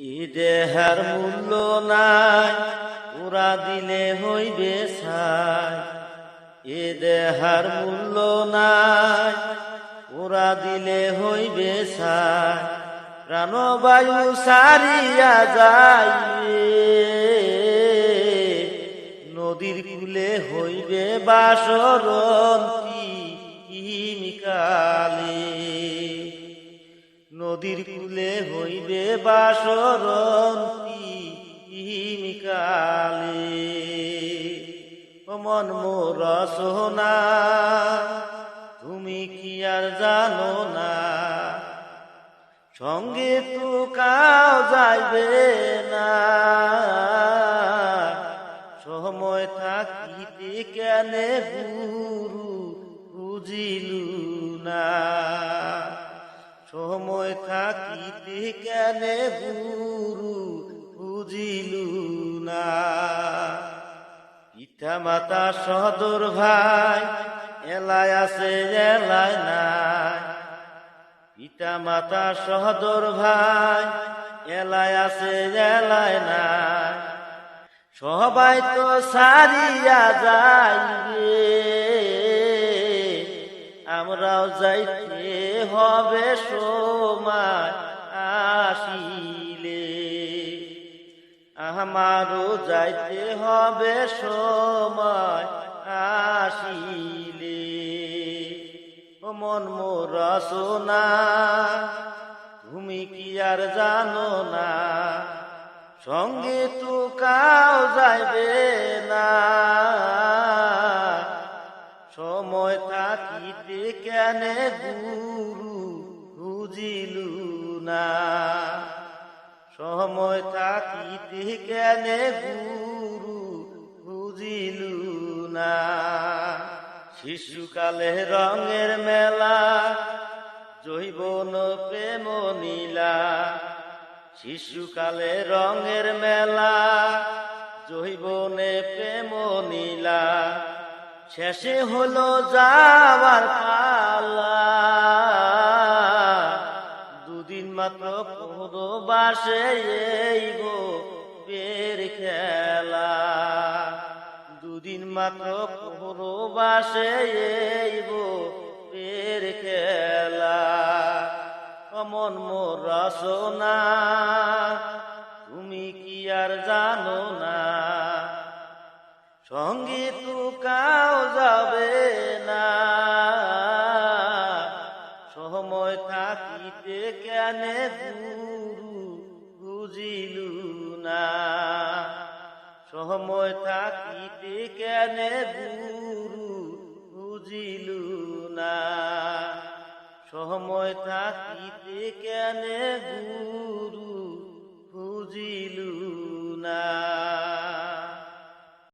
ই দেহার মূল্য নাই ওরা দিলে হইবে সাই এ দেহার মূল্য নাই ওরা দিলে হইবে সাই প্রাণবায়ু সারিয়া যাইবে, নদীর কূলে হইবে বাসরন্তি কালে নদীর কূলে হইবে বাসরন্তি কালে মন মোর সোনা তুমি কি আর জানো না? সঙ্গে তো কাও যাইবে না। সময় থাকিতে কেনে গুরু বুঝিলু না? সময় থাকিতে কেনে গুরু বুঝিলু না। পিতা মাতা সদর ভাই এলায় আছে এলায় নাই। পিতা মাতা সহদর ভাই এলায় আছে এলায় নাই। সবাই তো সারিয়া যাইবে, আমরাও যাইতে হবে সময় আসিলে। আমারও যাইতে হবে সময় আসিলে। মন মোর সোনা, তুমি কি আর জানো না? সঙ্গে তো কাও যাইবে না। সময় থাকিতে কেনে গুরু? বুঝিলু না সময় থাকিতে কেনে গুরু বুঝিলু না শিশুকালে রঙের মেলা, জৈবন প্রেম নীলা। শিশুকালে রঙের মেলা, জৈবনে প্রেম নীলা। শেষে হলো যাওয়ার মাত্র কোনো বাসে এই গো বের খেলা। দুদিন মাত্র কোনো বাসে এই গো বের খেলা। অমন মোর রসনা তুমি কি আর জানো না? সঙ্গে কেনে গুরু বুঝিলু না। সময় থাকিতে কেনে গুরু বুঝিলু না। সময় থাকিতে কেনে গুরু